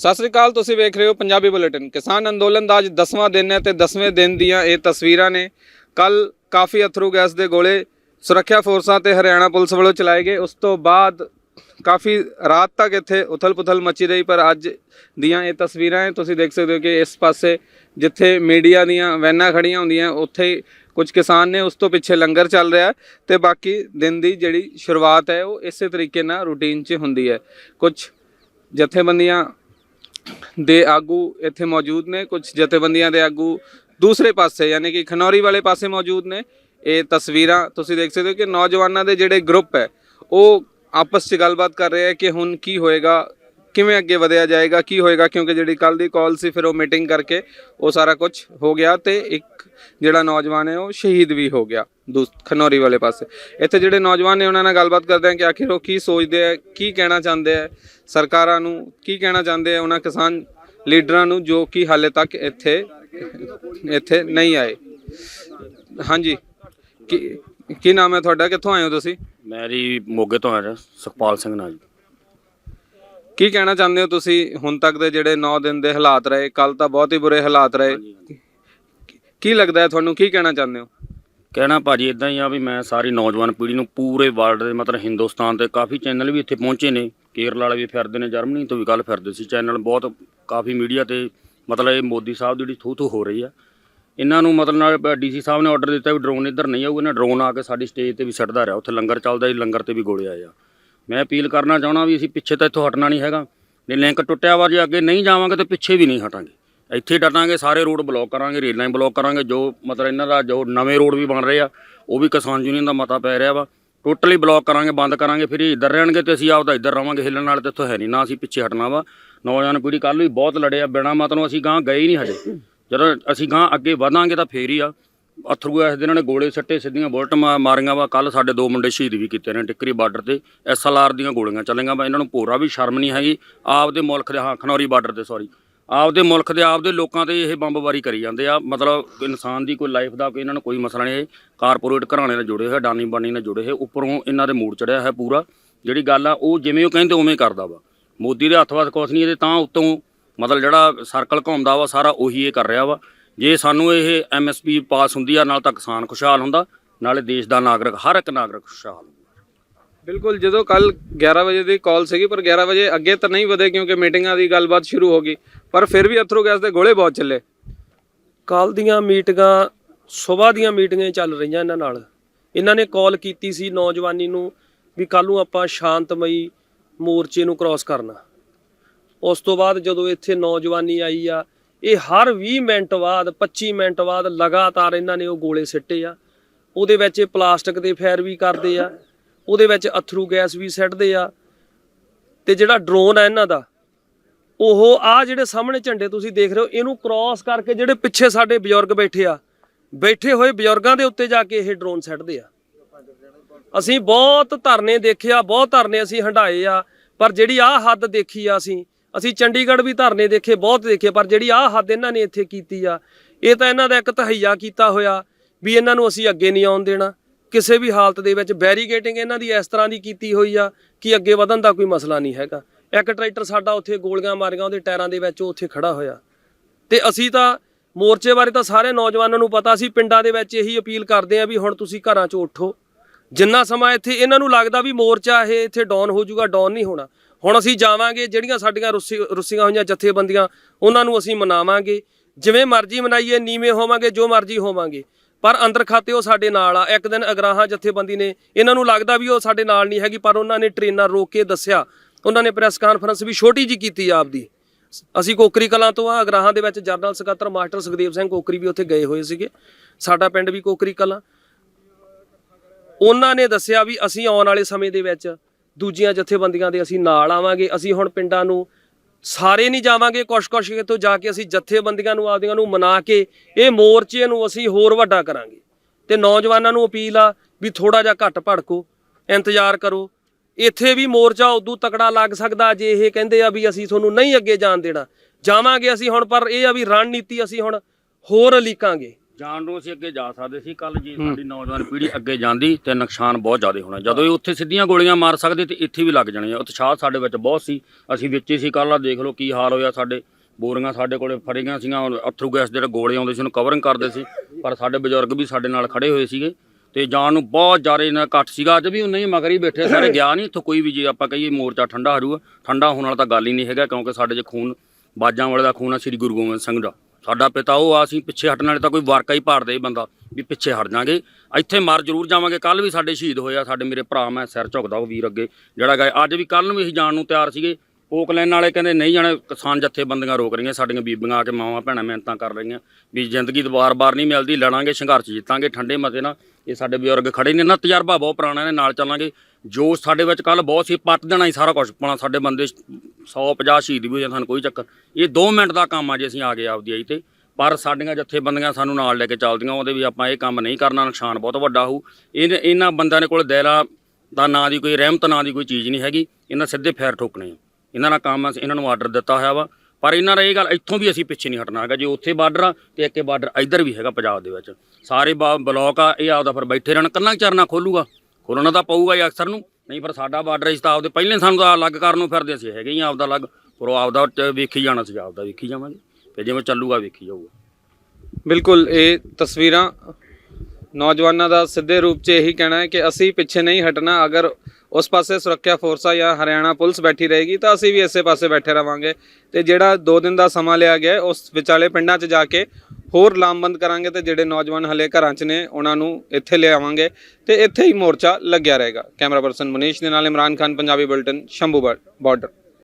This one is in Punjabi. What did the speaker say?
ਸਤਿ ਸ੍ਰੀ ਅਕਾਲ, ਤੁਸੀਂ ਵੇਖ ਰਹੇ ਹੋ ਪੰਜਾਬੀ ਬੁਲੇਟਿਨ। ਕਿਸਾਨ ਅੰਦੋਲਨ ਦਾ ਅੱਜ 10ਵਾਂ ਦਿਨ ਹੈ ਤੇ 10ਵੇਂ ਦਿਨ ਦੀਆਂ ਇਹ ਤਸਵੀਰਾਂ ਨੇ। ਕੱਲ ਕਾਫੀ ਅਥਰੂ ਗੈਸ ਦੇ ਗੋਲੇ ਸੁਰੱਖਿਆ ਫੋਰਸਾਂ ਤੇ ਹਰਿਆਣਾ ਪੁਲਿਸ ਵੱਲੋਂ ਚਲਾਏ ਗਏ। ਉਸ ਤੋਂ ਬਾਅਦ ਕਾਫੀ ਰਾਤ ਤੱਕ ਇੱਥੇ ਉਥਲ-ਪੁਥਲ ਮਚੀ ਰਹੀ, ਪਰ ਅੱਜ ਦੀਆਂ ਇਹ ਤਸਵੀਰਾਂ ਹੈ ਤੁਸੀਂ ਦੇਖ ਸਕਦੇ ਹੋ ਕਿ ਇਸ ਪਾਸੇ ਜਿੱਥੇ ਮੀਡੀਆ ਦੀਆਂ ਵੈਨਾਂ ਖੜੀਆਂ ਹੁੰਦੀਆਂ, ਉੱਥੇ ਕੁਝ ਕਿਸਾਨ ਨੇ ਉਸ ਤੋਂ ਪਿੱਛੇ ਲੰਗਰ ਚੱਲ ਰਿਹਾ ਹੈ ਤੇ ਬਾਕੀ ਦਿਨ ਦੀ ਜਿਹੜੀ ਸ਼ੁਰੂਆਤ ਹੈ, ਉਹ ਇਸੇ ਤਰੀਕੇ ਨਾਲ ਰੂਟੀਨ 'ਚ ਹੁੰਦੀ ਹੈ। ਕੁਝ ਜਥੇਬੰਦੀਆਂ ਦੇ ਆਗੂ ਇੱਥੇ ਮੌਜੂਦ ਨੇ, ਕੁਝ ਜਥੇਬੰਦੀਆਂ ਦੇ ਆਗੂ ਦੂਸਰੇ ਪਾਸੇ, ਯਾਨੀ ਕਿ ਖਨੌਰੀ ਵਾਲੇ ਪਾਸੇ ਮੌਜੂਦ ਨੇ। ਇਹ ਤਸਵੀਰਾਂ ਤੁਸੀਂ ਦੇਖ ਸਕਦੇ ਹੋ ਕਿ ਨੌਜਵਾਨਾਂ ਦੇ ਜਿਹੜੇ ਗਰੁੱਪ ਹੈ, ਉਹ ਆਪਸ 'ਚ ਗੱਲਬਾਤ ਕਰ ਰਹੇ ਹੈ ਕਿ ਹੁਣ ਕੀ ਹੋਏਗਾ, ਕਿਵੇਂ ਅੱਗੇ ਵਧਿਆ ਜਾਏਗਾ, ਕੀ ਹੋਏਗਾ, ਕਿਉਂਕਿ ਜਿਹੜੀ ਕੱਲ ਦੀ ਕਾਲ ਸੀ, ਫਿਰ ਉਹ ਮੀਟਿੰਗ ਕਰਕੇ ਉਹ ਸਾਰਾ ਕੁਝ ਹੋ ਗਿਆ ਤੇ ਇੱਕ ਜਿਹੜਾ ਨੌਜਵਾਨ ਹੈ, ਉਹ ਸ਼ਹੀਦ ਵੀ ਹੋ ਗਿਆ। ਦੂਸ ਖਨੌਰੀ ਵਾਲੇ ਪਾਸੇ। ਇੱਥੇ ਜਿਹੜੇ ਨੌਜਵਾਨ ਨੇ ਉਹਨਾਂ ਨਾਲ ਗੱਲਬਾਤ ਕਰਦੇ ਆ ਕਿ ਆਖਿਰ ਉਹ ਕੀ ਸੋਚਦੇ ਆ ਕੀ ਕਹਿਣਾ ਚਾਹੁੰਦੇ ਆ ਸਰਕਾਰਾਂ ਨੂੰ ਕੀ ਕਹਿਣਾ ਚਾਹੁੰਦੇ ਆ ਉਹਨਾਂ ਕਿਸਾਨ ਲੀਡਰਾਂ ਨੂੰ ਜੋ ਕਿ ਹਾਲੇ ਤੱਕ ਇੱਥੇ ਇੱਥੇ ਨਹੀਂ ਆਏ। ਹਾਂਜੀ। ਕੀ ਕੀ ਨਾਮ ਹੈ ਤੁਹਾਡਾ? ਕਿੱਥੋਂ ਆਏ ਹੋ ਤੁਸੀਂ? ਮੈਂ ਜੀ ਮੋਗੇ ਤੋਂ ਆਇਆ ਸੁਖਪਾਲ ਸਿੰਘ ਨਾਲ ਜੀ। ਕੀ ਕਹਿਣਾ ਚਾਹੁੰਦੇ ਹੋ ਤੁਸੀਂ ਹੁਣ ਤੱਕ ਦੇ ਜਿਹੜੇ 9 ਦਿਨ ਦੇ ਹਾਲਾਤ ਰਹੇ? ਕੱਲ ਤਾਂ ਬਹੁਤ ਹੀ ਬੁਰੇ ਹਾਲਾਤ ਰਹੇ। ਕੀ ਲੱਗਦਾ ਹੈ ਤੁਹਾਨੂੰ? ਕੀ ਕਹਿਣਾ ਚਾਹੁੰਦੇ ਹੋ? ਕਹਿਣਾ ਭਾਜੀ ਇਦਾਂ ਹੀ ਆ ਵੀ ਮੈਂ ਸਾਰੀ ਨੌਜਵਾਨ ਪੀੜ੍ਹੀ ਨੂੰ ਪੂਰੇ ਵਰਲਡ ਦੇ, ਮਤਲਬ ਹਿੰਦੁਸਤਾਨ ਤੇ ਕਾਫੀ ਚੈਨਲ ਵੀ ਇੱਥੇ ਪਹੁੰਚੇ ਨੇ। ਕੇਰਲਾ ਵਾਲੇ ਵੀ ਫਿਰਦੇ ਨੇ, ਜਰਮਨੀ ਤੋਂ ਵੀ ਕੱਲ ਫਿਰਦੇ ਸੀ ਚੈਨਲ ਬਹੁਤ ਕਾਫੀ ਮੀਡੀਆ ਤੇ ਮਤਲਬ ਇਹ ਮੋਦੀ ਸਾਹਿਬ ਦੀ ਜਿਹੜੀ ਥੂ ਥੂ ਹੋ ਰਹੀ ਆ। ਇਹਨਾਂ ਨੂੰ ਮਤਲਬ ਨਾਲ ਡੀਸੀ ਸਾਹਿਬ ਨੇ ਆਰਡਰ ਦਿੱਤਾ ਵੀ ਡਰੋਨ ਇੱਧਰ ਨਹੀਂ ਆਊਗਾ, ਨਾ ਡਰੋਨ ਆ ਕੇ ਸਾਡੀ ਸਟੇਜ ਤੇ ਵੀ ਸੱਟਦਾ ਰਿਹਾ। ਉੱਥੇ ਲੰਗਰ ਚੱਲਦਾ ਸੀ, ਲੰਗਰ ਤੇ ਵੀ ਗੋਲੇ ਆਏ ਆ। ਮੈਂ ਅਪੀਲ ਕਰਨਾ ਚਾਹਣਾ ਵੀ ਅਸੀਂ ਪਿੱਛੇ ਤਾਂ ਇੱਥੋਂ ਹਟਣਾ ਨਹੀਂ ਹੈਗਾ। ਜੇ ਲਿੰਕ ਟੁੱਟਿਆ ਵਾ, ਜੇ ਅੱਗੇ ਨਹੀਂ ਜਾਵਾਂਗੇ ਤਾਂ ਪਿੱਛੇ ਵੀ ਨਹੀਂ ਹਟਾਂਗੇ। ਇੱਥੇ ਡਟਾਂਗੇ ਸਾਰੇ ਰੋਡ ਬਲੌਕ ਕਰਾਂਗੇ, ਰੇਲਾਂ ਹੀ ਬਲੌਕ ਕਰਾਂਗੇ, ਜੋ ਮਤਲਬ ਇਹਨਾਂ ਦਾ ਜੋ ਨਵੇਂ ਰੋਡ ਵੀ ਬਣ ਰਹੇ ਆ, ਉਹ ਵੀ ਕਿਸਾਨ ਯੂਨੀਅਨ ਦਾ ਮਤਾ ਪੈ ਰਿਹਾ ਵਾ। ਟੋਟਲੀ ਬਲੌਕ ਕਰਾਂਗੇ, ਬੰਦ ਕਰਾਂਗੇ, ਫਿਰ ਇਹ ਇੱਧਰ ਰਹਿਣਗੇ ਤੇ ਅਸੀਂ ਆਪਦਾ ਇੱਧਰ ਰਵਾਂਗੇ ਹਿੱਲਣ ਨਾਲ ਤੇ ਇੱਥੋਂ ਹੈ ਨਹੀਂ ਨਾ ਅਸੀਂ ਪਿੱਛੇ ਹਟਣਾ ਵਾ। ਨੌਜਵਾਨ ਪੀੜ੍ਹੀ ਕੱਲ ਵੀ ਬਹੁਤ ਲੜੇ ਆ, ਬਿਨਾ ਮਤਲਬ ਅਸੀਂ ਗਾਂ ਗਏ ਹੀ ਨਹੀਂ ਹਜੇ। ਜਦੋਂ ਅਸੀਂ ਗਾਂ ਅੱਗੇ ਵਧਾਂਗੇ ਤਾਂ ਫੇਰ ਹੀ ਆ। ਅਥਰੂ ਦੇ ਇਹਨਾਂ ਨੇ ਗੋਲੇ ਸੱਟੇ, ਸਿੱਧੀਆਂ ਬੁਲਟ ਮਾ- ਮਾਰੀਆਂ ਵਾ ਕੱਲ ਸਾਡੇ ਦੋ ਮੁੰਡੇ ਸ਼ਹੀਦ ਵੀ ਕੀਤੇ ਨੇ, ਟਿੱਕਰੀ ਬਾਰਡਰ ਤੇ ਐਸਐਲਆਰ ਦੀਆਂ ਗੋਲੀਆਂ ਚੱਲੀਆਂ ਵਾ। ਇਹਨਾਂ ਨੂੰ ਭੋਰਾ ਵੀ ਸ਼ਰਮ ਨਹੀਂ ਹੈਗੀ, ਆਪਦੇ ਮੁਲਕ ਦੇ, ਹਾਂ, ਖਨੌਰੀ ਬਾਰਡਰ ਤੇ ਸੌਰੀ ਆਪਦੇ ਮੁਲਕ ਦੇ, ਆਪਦੇ ਲੋਕਾਂ ਤੇ ਇਹ ਬੰਬਵਾਰੀ ਕਰੀ ਜਾਂਦੇ ਆ। ਮਤਲਬ ਇਨਸਾਨ ਦੀ ਕੋਈ ਲਾਈਫ ਦਾ ਕੋਈ ਇਹਨਾਂ ਨੂੰ ਕੋਈ ਮਸਲਾ ਨਹੀਂ ਇਹ ਕਾਰਪੋਰੇਟ ਘਰਾਣੇ ਨਾਲ ਜੁੜੇ ਹੋਏ ਡਾਨੀ ਬਾਨੀ ਨਾਲ ਜੁੜੇ ਹੋਏ ਉੱਪਰੋਂ ਇਹਨਾਂ ਦੇ ਮੂਡ ਚੜਿਆ ਹੈ ਪੂਰਾ। ਜਿਹੜੀ ਗੱਲ ਆ, ਉਹ ਜਿਵੇਂ ਉਹ ਕਹਿੰਦੇ ਉਵੇਂ ਕਰਦਾ ਵਾ। ਮੋਦੀ ਦੇ ਹੱਥ ਵੱਸ ਕੁਛ ਨਹੀਂ, ਇਹਦੇ ਤਾਂ ਉੱਤੋਂ ਮਤਲਬ ਜਿਹੜਾ ਸਰਕਲ ਘੁੰਮਦਾ ਵਾ, ਸਾਰਾ ਉਹੀ ਇਹ ਕਰ ਰਿਹਾ ਵਾ। ਜੇ ਸਾਨੂੰ ਇਹ ਐਮਐਸਪੀ ਪਾਸ ਹੁੰਦੀ ਆ, ਨਾਲ ਤਾਂ ਕਿਸਾਨ ਖੁਸ਼ਹਾਲ ਹੁੰਦਾ, ਨਾਲੇ ਦੇਸ਼ ਦਾ ਨਾਗਰਿਕ, ਹਰ ਇੱਕ ਨਾਗਰਿਕ ਖੁਸ਼ਹਾਲ ਹੁੰਦਾ। ਬਿਲਕੁਲ, ਜਦੋਂ ਕੱਲ 11 ਵਜੇ ਦੀ ਕਾਲ ਸੀਗੀ, ਪਰ 11 ਵਜੇ ਅੱਗੇ ਤਾਂ ਨਹੀਂ ਵਧੇ ਕਿਉਂਕਿ ਮੀਟਿੰਗਾਂ ਦੀ ਗੱਲਬਾਤ ਸ਼ੁਰੂ ਹੋ ਗਈ। ਪਰ ਫਿਰ ਵੀ ਅਥਰੂ ਗੈਸ ਦੇ ਗੋਲੇ ਬਹੁਤ ਚੱਲੇ। ਕੱਲ ਦੀਆਂ ਮੀਟਿੰਗਾਂ, ਸਵੇਰ ਦੀਆਂ ਮੀਟਿੰਗਾਂ ਚੱਲ ਰਹੀਆਂ ਇਹਨਾਂ ਨਾਲ। ਇਹਨਾਂ ਨੇ ਕਾਲ ਕੀਤੀ ਸੀ ਨੌਜਵਾਨੀ ਨੂੰ ਵੀ ਕੱਲ ਨੂੰ ਆਪਾਂ ਸ਼ਾਂਤਮਈ ਮੋਰਚੇ ਨੂੰ ਕ੍ਰਾਸ ਕਰਨਾ। ਉਸ ਤੋਂ ਬਾਅਦ ਜਦੋਂ ਇੱਥੇ ਨੌਜਵਾਨੀ ਆਈ ਆ, ਇਹ ਹਰ 20 ਮਿੰਟ ਬਾਅਦ 25 ਮਿੰਟ ਬਾਅਦ ਲਗਾਤਾਰ ਇਹਨਾਂ ਨੇ ਉਹ ਗੋਲੇ ਸਿੱਟੇ ਆ। ਉਹਦੇ ਵਿੱਚ ਇਹ ਪਲਾਸਟਿਕ ਦੇ ਫੈਰ ਵੀ ਕਰਦੇ ਆ। ਉਹਦੇ ਵਿੱਚ ਅਥਰੂ ਗੈਸ ਵੀ ਸਿੱਟਦੇ ਆ ਤੇ ਜਿਹੜਾ ਡਰੋਨ ਆ ਇਹਨਾਂ ਦਾ, ਉਹ ਆ ਜਿਹੜੇ ਸਾਹਮਣੇ ਝੰਡੇ ਤੁਸੀਂ ਦੇਖ ਰਹੇ ਹੋ, ਇਹਨੂੰ ਕ੍ਰਾਸ ਕਰਕੇ ਜਿਹੜੇ ਪਿੱਛੇ ਸਾਡੇ ਬਜ਼ੁਰਗ ਬੈਠੇ ਆ, ਬੈਠੇ ਹੋਏ ਬਜ਼ੁਰਗਾਂ ਦੇ ਉੱਤੇ ਜਾ ਕੇ ਇਹ ਡਰੋਨ ਸੱਟਦੇ ਆ। ਅਸੀਂ ਬਹੁਤ ਧਰਨੇ ਦੇਖਿਆ ਬਹੁਤ ਧਰਨੇ ਅਸੀਂ ਹੰਡਾਏ ਆ, ਪਰ ਜਿਹੜੀ ਆ ਹੱਦ ਦੇਖੀ ਆ ਅਸੀਂ ਅਸੀਂ ਚੰਡੀਗੜ੍ਹ ਵੀ ਧਰਨੇ ਦੇਖੇ, ਬਹੁਤ ਦੇਖੇ, ਪਰ ਜਿਹੜੀ ਆ ਹੱਦ ਇਹਨਾਂ ਨੇ ਇੱਥੇ ਕੀਤੀ ਆ, ਇਹ ਤਾਂ ਇਹਨਾਂ ਦਾ ਇੱਕ ਤਹਈਆ ਕੀਤਾ ਹੋਇਆ ਵੀ ਇਹਨਾਂ ਨੂੰ ਅਸੀਂ ਅੱਗੇ ਨਹੀਂ ਆਉਣ ਦੇਣਾ। ਕਿਸੇ ਵੀ ਹਾਲਤ ਦੇ ਵਿੱਚ ਬੈਰੀਗੇਟਿੰਗ ਇਹਨਾਂ ਦੀ ਇਸ ਤਰ੍ਹਾਂ ਦੀ ਕੀਤੀ ਹੋਈ ਆ ਕਿ ਅੱਗੇ ਵਧਣ ਦਾ ਕੋਈ ਮਸਲਾ ਨਹੀਂ ਹੈਗਾ। ਇੱਕ ਟਰੈਕਟਰ ਸਾਡਾ ਉੱਥੇ ਗੋਲੀਆਂ ਮਾਰੀਆਂ, ਉਹਦੇ ਟਾਇਰਾਂ ਦੇ ਵਿੱਚ ਉਹ ਉੱਥੇ ਖੜਾ ਹੋਇਆ। ਤੇ ਅਸੀਂ ਤਾਂ ਮੋਰਚੇ ਬਾਰੇ ਤਾਂ ਸਾਰੇ ਨੌਜਵਾਨਾਂ ਨੂੰ ਪਤਾ ਸੀ, ਪਿੰਡਾਂ ਦੇ ਵਿੱਚ ਇਹੀ ਅਪੀਲ ਕਰਦੇ ਆ ਵੀ ਹੁਣ ਤੁਸੀਂ ਘਰਾਂ 'ਚੋਂ ਉੱਠੋ। ਜਿੰਨਾ ਸਮਾਂ ਇੱਥੇ, ਇਹਨਾਂ ਨੂੰ ਲੱਗਦਾ ਵੀ ਮੋਰਚਾ ਇਹ ਇੱਥੇ ਡਾਊਨ ਹੋ ਜਾਊਗਾ, ਡਾਊਨ ਨਹੀਂ ਹੋਣਾ। ਹੁਣ ਅਸੀਂ ਜਾਵਾਂਗੇ, ਜਿਹੜੀਆਂ ਸਾਡੀਆਂ ਰੁੱਸੀ, ਰੁੱਸੀਆਂ ਹੋਈਆਂ ਜਥੇਬੰਦੀਆਂ, ਉਹਨਾਂ ਨੂੰ ਅਸੀਂ ਮਨਾਵਾਂਗੇ। ਜਿਵੇਂ ਮਰਜ਼ੀ ਮਨਾਈਏ, ਨੀਵੇਂ ਹੋਵਾਂਗੇ, ਜੋ ਮਰਜ਼ੀ ਹੋਵਾਂਗੇ। ਪਰ ਅੰਦਰ ਖਾਤੇ ਉਹ ਸਾਡੇ ਨਾਲ ਆ। ਇੱਕ ਦਿਨ ਅਗਰਾਹਾਂ ਜਥੇਬੰਦੀ ਨੇ ਇਹਨਾਂ ਨੂੰ ਲੱਗਦਾ ਵੀ ਉਹ ਸਾਡੇ ਨਾਲ ਨਹੀਂ ਹੈਗੀ, ਪਰ ਉਹਨਾਂ ਨੇ ਟ੍ਰੇਨਰ ਰੋਕ ਕੇ ਦੱਸਿਆ। ਉਹਨਾਂ ਨੇ ਪ੍ਰੈਸ ਕਾਨਫਰੰਸ ਵੀ ਛੋਟੀ ਜੀ ਕੀਤੀ ਆਪਦੀ। ਅਸੀਂ ਕੋਕਰੀ ਕਲਾਂ ਤੋਂ ਆ, ਅਗਰਾਹਾਂ ਦੇ ਵਿੱਚ ਜਨਰਲ ਸਕੱਤਰ ਮਾਸਟਰ ਸੁਖਦੇਵ ਸਿੰਘ ਕੋਕਰੀ ਵੀ ਉੱਥੇ ਗਏ ਹੋਏ ਸੀਗੇ। ਸਾਡਾ ਪਿੰਡ ਵੀ ਕੋਕਰੀ ਕਲਾਂ। ਉਹਨਾਂ ਨੇ ਦੱਸਿਆ ਵੀ ਅਸੀਂ ਆਉਣ ਵਾਲੇ ਸਮੇਂ ਦੇ ਵਿੱਚ ਦੂਜੀਆਂ ਜਥੇਬੰਦੀਆਂ ਦੇ ਅਸੀਂ ਨਾਲ ਆਵਾਂਗੇ। ਅਸੀਂ ਹੁਣ ਪਿੰਡਾਂ ਨੂੰ ਸਾਰੇ ਨਹੀਂ ਜਾਵਾਂਗੇ, ਕੁਛ-ਕੁਛ ਤੋਂ ਜਾ ਕੇ ਅਸੀਂ ਜਥੇਬੰਦੀਆਂ ਨੂੰ, ਆਪਦੀਆਂ ਨੂੰ ਮਨਾ ਕੇ ਇਹ ਮੋਰਚੇ ਨੂੰ ਅਸੀਂ ਹੋਰ ਵੱਡਾ ਕਰਾਂਗੇ। ਤੇ ਨੌਜਵਾਨਾਂ ਨੂੰ ਅਪੀਲ ਆ ਵੀ ਥੋੜਾ ਜਿਹਾ ਘੱਟ ਭੜਕੋ, ਇੰਤਜ਼ਾਰ ਕਰੋ। ਇੱਥੇ ਵੀ ਮੋਰਚਾ ਉਦੋਂ ਤਕੜਾ ਲੱਗ ਸਕਦਾ ਜੇ ਇਹ ਕਹਿੰਦੇ ਆ ਵੀ ਅਸੀਂ ਤੁਹਾਨੂੰ ਨਹੀਂ ਅੱਗੇ ਜਾਣ ਦੇਣਾ। ਜਾਵਾਂਗੇ ਅਸੀਂ ਹੁਣ, ਪਰ ਇਹ ਆ ਵੀ ਰਣਨੀਤੀ ਅਸੀਂ ਹੁਣ ਹੋਰ ਲੀਕਾਂਗੇ ਜਾਣ ਨੂੰ ਅਸੀਂ ਅੱਗੇ ਜਾ ਸਕਦੇ ਸੀ। ਕੱਲ ਜੀ ਸਾਡੀ ਨੌਜਵਾਨ ਪੀੜ੍ਹੀ ਅੱਗੇ ਜਾਂਦੀ ਤੇ ਨੁਕਸਾਨ ਬਹੁਤ ਜ਼ਿਆਦਾ ਹੋਣਾ। ਜਦੋਂ ਇਹ ਉੱਥੇ ਸਿੱਧੀਆਂ ਗੋਲੀਆਂ ਮਾਰ ਸਕਦੇ ਤੇ ਇੱਥੇ ਵੀ ਲੱਗ ਜਾਣੀਆਂ। ਉਤਸ਼ਾਹ ਸਾਡੇ ਵਿੱਚ ਬਹੁਤ ਸੀ। ਅਸੀਂ ਵਿੱਚ ਹੀ ਸੀ। ਕੱਲ ਆ ਦੇਖ ਲਓ ਕੀ ਹਾਲ ਹੋਇਆ ਸਾਡੇ। ਬੋਰੀਆਂ ਸਾਡੇ ਕੋਲੇ ਫੜੀਆਂ ਸੀਗੀਆਂ। ਅਥਰੂ ਗੈਸ ਜਿਹੜੇ ਗੋਲੇ ਆਉਂਦੇ ਸੀ ਉਹਨੂੰ ਕਵਰਿੰਗ ਕਰਦੇ ਸੀ। ਪਰ ਸਾਡੇ ਬਜ਼ੁਰਗ ਵੀ ਸਾਡੇ ਨਾਲ ਖੜੇ ਹੋਏ ਸੀਗੇ। ਤੇ ਜਾਣ ਨੂੰ ਬਹੁਤ ਜ਼ਿਆਦਾ ਇਹਨਾਂ ਘੱਟ ਸੀਗਾ। ਅੱਜ ਵੀ ਉਨੇ ਹੀ ਮਗਰ ਹੀ ਬੈਠੇ ਸਾਰੇ ਗਿਆ ਨਹੀਂ ਇੱਥੋਂ ਕੋਈ ਵੀ। ਜੇ ਆਪਾਂ ਕਹੀਏ ਮੋਰਚਾ ਠੰਡਾ ਹਰੂਗਾ। ਠੰਡਾ ਹੋਣ ਵਾਲਾ ਤਾਂ ਗੱਲ ਹੀ ਨਹੀਂ ਹੈਗਾ ਕਿਉਂਕਿ ਸਾਡੇ 'ਚ ਖੂਨ ਬਾਜਾਂ ਵਾਲੇ ਦਾ ਖੂਨ ਆ ਸ੍ਰੀ ਗੁਰੂ ਗੋਬਿੰਦ ਸਿੰਘ ਦਾ। ਸਾਡਾ ਪਿਤਾ ਉਹ ਆ, ਅਸੀਂ ਪਿੱਛੇ ਹਟਣ ਵਾਲੇ ਤਾਂ ਕੋਈ ਵਾਰਕਾ ਹੀ ਪਾੜਦੇ ਇਹ ਬੰਦਾ, ਵੀ ਪਿੱਛੇ ਹਟ ਜਾਾਂਗੇ। ਇੱਥੇ ਮਰ ਜ਼ਰੂਰ ਜਾਵਾਂਗੇ। ਕੱਲ ਵੀ ਸਾਡੇ ਸ਼ਹੀਦ ਹੋਏ ਆ, ਸਾਡੇ ਮੇਰੇ ਭਰਾ ਮੈਂ ਸਿਰ ਝੁਕਦਾ ਉਹ ਵੀਰ ਅੱਗੇ, ਜਿਹੜਾ ਗਏ ਅੱਜ ਵੀ ਕੱਲ ਨੂੰ ਵੀ ਅਸੀਂ ਜਾਣ ਨੂੰ ਤਿਆਰ ਸੀਗੇ। ਪੋਕਲੈਨ ਵਾਲੇ ਕਹਿੰਦੇ ਨਹੀਂ ਜਾਣਾ, ਕਿਸਾਨ ਜਥੇਬੰਦੀਆਂ ਰੋਕ ਰਹੀਆਂ, ਸਾਡੀਆਂ ਬੀਬੀਆਂ ਆ ਕੇ ਮਾਵਾਂ ਭੈਣਾਂ ਮਿਹਨਤਾਂ ਕਰ ਰਹੀਆਂ। ਵੀ ਜ਼ਿੰਦਗੀ ਤਾਂ ਵਾਰ-ਵਾਰ ਨਹੀਂ ਮਿਲਦੀ, ਲੜਾਂਗੇ, ਸੰਘਰਸ਼ ਜਿੱਤਾਂਗੇ, ਠੰਡੇ ਮਤੇ ਨਾਲ। ਇਹ ਸਾਡੇ ਬਜ਼ੁਰਗ ਖੜੇ ਨੇ ਨਾ ਤਜਰਬਾ ਬਹੁਤ ਪੁਰਾਣਾ ਨੇ, ਨਾਲ ਚੱਲਾਂਗੇ। ਜੋ ਸਾਡੇ ਵਿੱਚ ਕੱਲ ਬਹੁਤ ਸੀ, ਪੱਟ ਦੇਣਾ ਹੀ ਸਾਰਾ ਕੁਝ ਪਾਣਾ ਸਾਡੇ ਬੰਦੇ 150 ਸ਼ਹੀਦ ਵੀ ਹੋ ਜਾਣ, ਸਾਨੂੰ ਕੋਈ ਚੱਕਰ। ਇਹ 2 ਮਿੰਟ ਦਾ ਕੰਮ ਆ ਜੇ, ਅਸੀਂ ਆ ਗਏ ਆਪਦੀ ਆਈ ਤੇ। ਪਰ ਸਾਡੀਆਂ ਜਥੇਬੰਦੀਆਂ ਸਾਨੂੰ ਨਾਲ ਲੈ ਕੇ ਚੱਲਦੀਆਂ, ਉਹਦੇ ਵੀ ਆਪਾਂ ਇਹ ਕੰਮ ਨਹੀਂ ਕਰਨਾ, ਨੁਕਸਾਨ ਬਹੁਤ ਵੱਡਾ ਹੋਊ। ਇਹ ਇਹਨਾਂ ਬੰਦਿਆਂ ਦੇ ਕੋਲ ਦਿਲਾ ਦਾ ਨਾਂ ਦੀ ਕੋਈ ਰਹਿਮਤ, ਨਾਂ ਦੀ ਕੋਈ ਚੀਜ਼ ਨਹੀਂ ਹੈਗੀ, ਇਹਨਾਂ ਸਿੱਧੇ ਫੈਰ ਠੋਕਣੇ ਇਹਨਾਂ ਦਾ ਕੰਮ ਆ ਇਹਨਾਂ ਨੂੰ ਆਰਡਰ ਦਿੱਤਾ ਹੋਇਆ ਵਾ। ਪਰ ਇਹਨਾਂ ਦਾ ਇਹ ਗੱਲ ਇੱਥੋਂ ਵੀ ਅਸੀਂ ਪਿੱਛੇ ਨਹੀਂ ਹਟਣਾ ਹੈਗਾ। ਜੇ ਉੱਥੇ ਬਾਰਡਰ ਆ, ਤੇ ਇੱਕੇ ਬਾਰਡਰ ਇੱਧਰ ਵੀ ਹੈਗਾ ਪੰਜਾਬ ਦੇ ਵਿੱਚ। ਸਾਰੇ ਬਾ- ਬਲਾਕ ਆ, ਇਹ ਆਪਦਾ ਫਿਰ ਬੈਠੇ ਰਹਿਣ, ਕੰਨਾਂ ਚਰਨਾ ਖੋਲੂਗਾ। ਖੋਲਣਾ ਤਾਂ ਪਊਗਾ ਹੀ ਅਕਸਰ ਨੂੰ। ਨਹੀਂ ਪਰ ਸਾਡਾ ਬਾਰਡਰ ਇਸ ਤਾਂ ਆਪਦੇ ਪਹਿਲੇ ਸਾਨੂੰ ਤਾਂ ਅਲੱਗ ਕਰਨ ਨੂੰ ਫਿਰਦੇ ਅਸੀਂ ਹੈਗੇ ਹੀ ਆਪਦਾ ਅਲੱਗ। ਪਰ ਉਹ ਆਪਦਾ ਵੇਖੀ ਜਾਣਾ ਸੀ, ਆਪਦਾ ਵੇਖੀ ਜਾਵਾਂਗੇ। ਤੇ ਜਿਵੇਂ ਚੱਲੂਗਾ, ਵੇਖੀ ਜਾਊਗਾ। ਬਿਲਕੁਲ, ਇਹ ਤਸਵੀਰਾਂ ਨੌਜਵਾਨਾਂ ਦਾ ਸਿੱਧੇ ਰੂਪ 'ਚ ਇਹੀ ਕਹਿਣਾ ਹੈ ਕਿ ਅਸੀਂ ਪਿੱਛੇ ਨਹੀਂ ਹਟਣਾ। ਅਗਰ ਉਸ ਪਾਸੇ ਸੁਰੱਖਿਆ ਫੋਰਸਾਂ ਜਾਂ ਹਰਿਆਣਾ ਪੁਲਿਸ ਬੈਠੀ ਰਹੇਗੀ ਤਾਂ ਅਸੀਂ ਵੀ ਇਸੇ ਪਾਸੇ ਬੈਠੇ ਰਵਾਂਗੇ। ਤੇ ਜਿਹੜਾ 2 ਦਿਨ ਦਾ ਸਮਾਂ ਲਿਆ ਗਿਆ ਉਸ ਵਿਚਾਲੇ ਪਿੰਡਾਂ 'ਚ ਜਾ ਕੇ ਹੋਰ ਲਾਮਬੰਦ ਕਰਾਂਗੇ ਤੇ ਜਿਹੜੇ ਨੌਜਵਾਨ ਹਲੇ ਘਰਾਂ 'ਚ ਨੇ, ਉਹਨਾਂ ਨੂੰ ਇੱਥੇ ਲਿਆਵਾਂਗੇ ਤੇ ਇੱਥੇ ਹੀ ਮੋਰਚਾ ਲੱਗਿਆ ਰਹੇਗਾ। ਕੈਮਰਾ ਪਰਸਨ ਮਨੀਸ਼ ਦੇ ਨਾਲ ਇਮਰਾਨ ਖਾਨ, ਪੰਜਾਬੀ ਬੁਲਟਨ, ਸ਼ੰਭੂ ਬਾਰਡਰ।